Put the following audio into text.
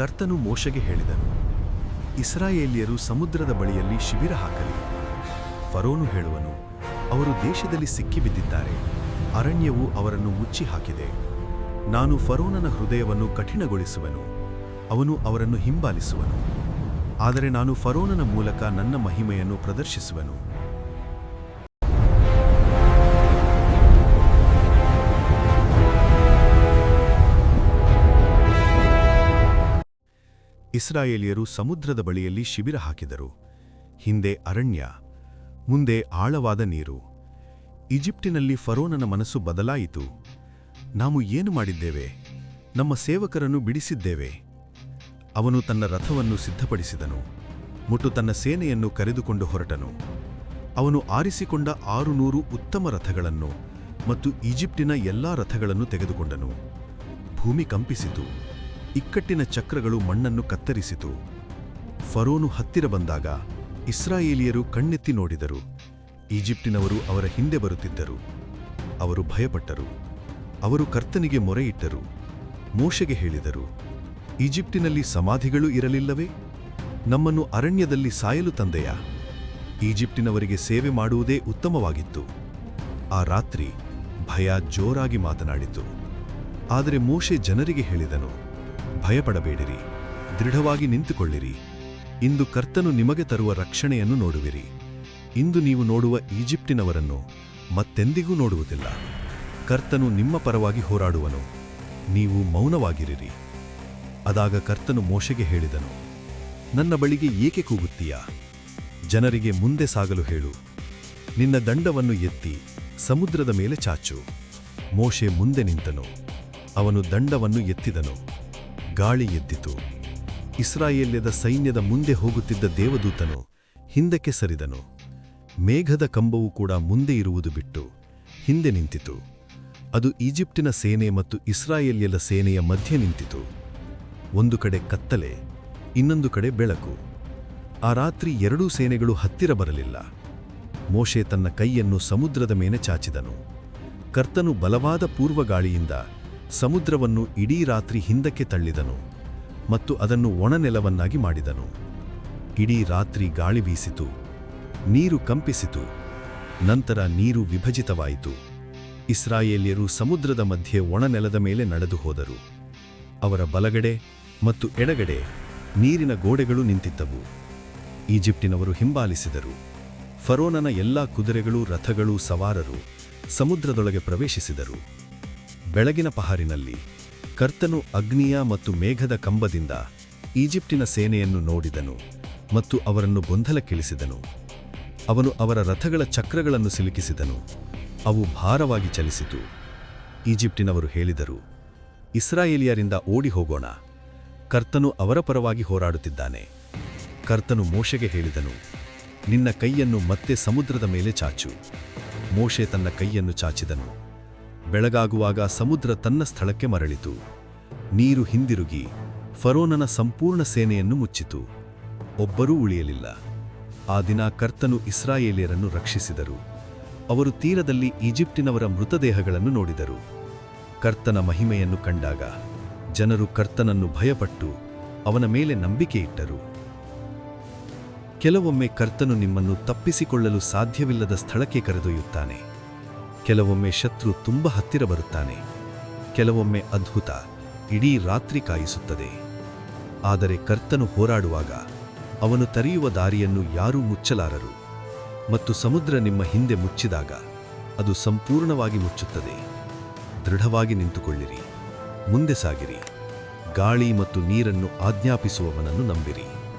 ಕರ್ತನು ಮೋಶೆಗೆ ಹೇಳಿದನು, ಇಸ್ರಾಯೇಲಿಯರು ಸಮುದ್ರದ ಬಳಿಯಲ್ಲಿ ಶಿಬಿರ ಹಾಕಲಿ. ಫರೋನು ಹೇಳುವನು, ಅವರು ದೇಶದಲ್ಲಿ ಸಿಕ್ಕಿಬಿದ್ದಿದ್ದಾರೆ, ಅರಣ್ಯವು ಅವರನ್ನು ಮುಚ್ಚಿ ಹಾಕಿದೆ. ನಾನು ಫರೋನನ ಹೃದಯವನ್ನು ಕಠಿಣಗೊಳಿಸುವನು, ಅವನು ಅವರನ್ನು ಹಿಂಬಾಲಿಸುವನು. ಆದರೆ ನಾನು ಫರೋನನ ಮೂಲಕ ನನ್ನ ಮಹಿಮೆಯನ್ನು ಪ್ರದರ್ಶಿಸುವನು. ಇಸ್ರಾಯೇಲಿಯರು ಸಮುದ್ರದ ಬಳಿಯಲ್ಲಿ ಶಿಬಿರ ಹಾಕಿದರು. ಹಿಂದೆ ಅರಣ್ಯ, ಮುಂದೆ ಆಳವಾದ ನೀರು. ಈಜಿಪ್ಟಿನಲ್ಲಿ ಫರೋನನ ಮನಸ್ಸು ಬದಲಾಯಿತು. ನಾವು ಏನು ಮಾಡಿದ್ದೇವೆ? ನಮ್ಮ ಸೇವಕರನ್ನು ಬಿಡಿಸಿದ್ದೇವೆ. ಅವನು ತನ್ನ ರಥವನ್ನು ಸಿದ್ಧಪಡಿಸಿದನು. ಮುಟ್ಟು ತನ್ನ ಸೇನೆಯನ್ನು ಕರೆದುಕೊಂಡು ಹೊರಟನು. ಅವನು ಆರಿಸಿಕೊಂಡ ಆರುನೂರು ಉತ್ತಮ ರಥಗಳನ್ನು ಮತ್ತು ಈಜಿಪ್ಟಿನ ಎಲ್ಲಾ ರಥಗಳನ್ನು ತೆಗೆದುಕೊಂಡನು. ಭೂಮಿ ಕಂಪಿಸಿತು. ಇಕ್ಕಟ್ಟಿನ ಚಕ್ರಗಳು ಮಣ್ಣನ್ನು ಕತ್ತರಿಸಿತು. ಫರೋನು ಹತ್ತಿರ ಬಂದಾಗ ಇಸ್ರಾಯೇಲಿಯರು ಕಣ್ಣೆತ್ತಿ ನೋಡಿದರು. ಈಜಿಪ್ಟಿನವರು ಅವರ ಹಿಂದೆ ಬರುತ್ತಿದ್ದರು. ಅವರು ಭಯಪಟ್ಟರು. ಅವರು ಕರ್ತನಿಗೆ ಮೊರೆಯಿಟ್ಟರು. ಮೋಶೆಗೆ ಹೇಳಿದರು, ಈಜಿಪ್ಟಿನಲ್ಲಿ ಸಮಾಧಿಗಳು ಇರಲಿಲ್ಲವೇ? ನಮ್ಮನ್ನು ಅರಣ್ಯದಲ್ಲಿ ಸಾಯಲು ತಂದೆಯ? ಈಜಿಪ್ಟಿನವರಿಗೆ ಸೇವೆ ಮಾಡುವುದೇ ಉತ್ತಮವಾಗಿತ್ತು. ಆ ರಾತ್ರಿ ಭಯ ಜೋರಾಗಿ ಮಾತನಾಡಿತು. ಆದರೆ ಮೋಶೆ ಜನರಿಗೆ ಹೇಳಿದನು ಭಯಪಡಬೇಡಿರಿ. ದೃಢವಾಗಿ ನಿಂತುಕೊಳ್ಳಿರಿ. ಇಂದು ಕರ್ತನು ನಿಮಗೆ ತರುವ ರಕ್ಷಣೆಯನ್ನು ನೋಡುವಿರಿ. ಇಂದು ನೀವು ನೋಡುವ ಈಜಿಪ್ಟಿನವರನ್ನು ಮತ್ತೆಂದಿಗೂ ನೋಡುವುದಿಲ್ಲ. ಕರ್ತನು ನಿಮ್ಮ ಪರವಾಗಿ ಹೋರಾಡುವನು. ನೀವು ಮೌನವಾಗಿರಿರಿ. ಅದಾಗ ಕರ್ತನು ಮೋಶೆಗೆ ಹೇಳಿದನು, ನನ್ನ ಬಳಿಗೆ ಏಕೆ ಕೂಗುತ್ತೀಯಾ? ಜನರಿಗೆ ಮುಂದೆ ಸಾಗಲು ಹೇಳು. ನಿನ್ನ ದಂಡವನ್ನು ಎತ್ತಿ ಸಮುದ್ರದ ಮೇಲೆ ಚಾಚು. ಮೋಶೆ ಮುಂದೆ ನಿಂತನು. ಅವನು ದಂಡವನ್ನು ಎತ್ತಿದನು. ಗಾಳಿ ಎದ್ದಿತು. ಇಸ್ರಾಯೇಲ್ಯದ ಸೈನ್ಯದ ಮುಂದೆ ಹೋಗುತ್ತಿದ್ದ ದೇವದೂತನು ಹಿಂದಕ್ಕೆ ಸರಿದನು. ಮೇಘದ ಕಂಬವು ಕೂಡ ಮುಂದೆ ಇರುವುದು ಬಿಟ್ಟು ಹಿಂದೆ ನಿಂತಿತು. ಅದು ಈಜಿಪ್ಟಿನ ಸೇನೆ ಮತ್ತು ಇಸ್ರಾಯೇಲ್ಯದ ಸೇನೆಯ ಮಧ್ಯೆ ನಿಂತಿತು. ಒಂದು ಕಡೆ ಕತ್ತಲೆ, ಇನ್ನೊಂದು ಕಡೆ ಬೆಳಕು. ಆ ರಾತ್ರಿ ಎರಡೂ ಸೇನೆಗಳು ಹತ್ತಿರ ಬರಲಿಲ್ಲ. ಮೋಶೆ ತನ್ನ ಕೈಯನ್ನು ಸಮುದ್ರದ ಮೇಲೆ ಚಾಚಿದನು. ಕರ್ತನು ಬಲವಾದ ಪೂರ್ವಗಾಳಿಯಿಂದ ಸಮುದ್ರವನ್ನು ಇಡೀ ರಾತ್ರಿ ಹಿಂದಕ್ಕೆ ತಳ್ಳಿದನು ಮತ್ತು ಅದನ್ನು ಒಣನೆಲವನ್ನಾಗಿ ಮಾಡಿದನು. ಇಡೀ ರಾತ್ರಿ ಗಾಳಿ ಬೀಸಿತು, ನೀರು ಕಂಪಿಸಿತು, ನಂತರ ನೀರು ವಿಭಜಿತವಾಯಿತು. ಇಸ್ರಾಯೇಲ್ಯರು ಸಮುದ್ರದ ಮಧ್ಯೆ ಒಣನೆಲದ ಮೇಲೆ ನಡೆದು ಹೋದರು. ಅವರ ಬಲಗಡೆ ಮತ್ತು ಎಡಗಡೆ ನೀರಿನ ಗೋಡೆಗಳು ನಿಂತಿದ್ದವು. ಈಜಿಪ್ಟಿನವರು ಹಿಂಬಾಲಿಸಿದರು. ಫರೋನನ ಎಲ್ಲಾ ಕುದುರೆಗಳು, ರಥಗಳು, ಸವಾರರು ಸಮುದ್ರದೊಳಗೆ ಪ್ರವೇಶಿಸಿದರು. ಬೆಳಗಿನ ಪಹಾರಿನಲ್ಲಿ ಕರ್ತನು ಅಗ್ನಿಯ ಮತ್ತು ಮೇಘದ ಕಂಬದಿಂದ ಈಜಿಪ್ಟಿನ ಸೇನೆಯನ್ನು ನೋಡಿದನು ಮತ್ತು ಅವರನ್ನು ಗೊಂದಲಕ್ಕಿಳಿಸಿದನು. ಅವನು ಅವರ ರಥಗಳ ಚಕ್ರಗಳನ್ನು ಸಿಲುಕಿಸಿದನು. ಅವು ಭಾರವಾಗಿ ಚಲಿಸಿತು. ಈಜಿಪ್ಟಿನವರು ಹೇಳಿದರು, ಇಸ್ರಾಯೇಲಿಯರಿಂದ ಓಡಿ ಹೋಗೋಣ ಕರ್ತನು ಅವರ ಪರವಾಗಿ ಹೋರಾಡುತ್ತಿದ್ದಾನೆ. ಕರ್ತನು ಮೋಶೆಗೆ ಹೇಳಿದನು, ನಿನ್ನ ಕೈಯನ್ನು ಮತ್ತೆ ಸಮುದ್ರದ ಮೇಲೆ ಚಾಚು. ಮೋಶೆ ತನ್ನ ಕೈಯನ್ನು ಚಾಚಿದನು. ಬೆಳಗಾಗುವಾಗ ಸಮುದ್ರ ತನ್ನ ಸ್ಥಳಕ್ಕೆ ಮರಳಿತು. ನೀರು ಹಿಂದಿರುಗಿ ಫರೋನನ ಸಂಪೂರ್ಣ ಸೇನೆಯನ್ನು ಮುಚ್ಚಿತು. ಒಬ್ಬರೂ ಉಳಿಯಲಿಲ್ಲ. ಆ ದಿನ ಕರ್ತನು ಇಸ್ರಾಯೇಲಿಯರನ್ನು ರಕ್ಷಿಸಿದರು. ಅವರು ತೀರದಲ್ಲಿ ಈಜಿಪ್ಟಿನವರ ಮೃತದೇಹಗಳನ್ನು ನೋಡಿದರು. ಕರ್ತನ ಮಹಿಮೆಯನ್ನು ಕಂಡಾಗ ಜನರು ಕರ್ತನನ್ನು ಭಯಪಟ್ಟು ಅವನ ಮೇಲೆ ನಂಬಿಕೆ ಇಟ್ಟರು. ಕೆಲವೊಮ್ಮೆ ಕರ್ತನು ನಿಮ್ಮನ್ನು ತಪ್ಪಿಸಿಕೊಳ್ಳಲು ಸಾಧ್ಯವಿಲ್ಲದ ಸ್ಥಳಕ್ಕೆ ಕರೆದೊಯ್ಯುತ್ತಾನೆ. ಕೆಲವೊಮ್ಮೆ ಶತ್ರು ತುಂಬ ಹತ್ತಿರ ಬರುತ್ತಾನೆ. ಕೆಲವೊಮ್ಮೆ ಅದ್ಭುತ ಇಡೀ ರಾತ್ರಿ ಕಾಯಿಸುತ್ತದೆ. ಆದರೆ ಕರ್ತನು ಹೋರಾಡುವಾಗ ಅವನು ತರೆಯುವ ದಾರಿಯನ್ನು ಯಾರೂ ಮುಚ್ಚಲಾರರು. ಮತ್ತು ಸಮುದ್ರ ನಿಮ್ಮ ಹಿಂದೆ ಮುಚ್ಚಿದಾಗ ಅದು ಸಂಪೂರ್ಣವಾಗಿ ಮುಚ್ಚುತ್ತದೆ. ದೃಢವಾಗಿ ನಿಂತುಕೊಳ್ಳಿರಿ. ಮುಂದೆ ಸಾಗಿರಿ. ಗಾಳಿ ಮತ್ತು ನೀರನ್ನು ಆಜ್ಞಾಪಿಸುವವನನ್ನು ನಂಬಿರಿ.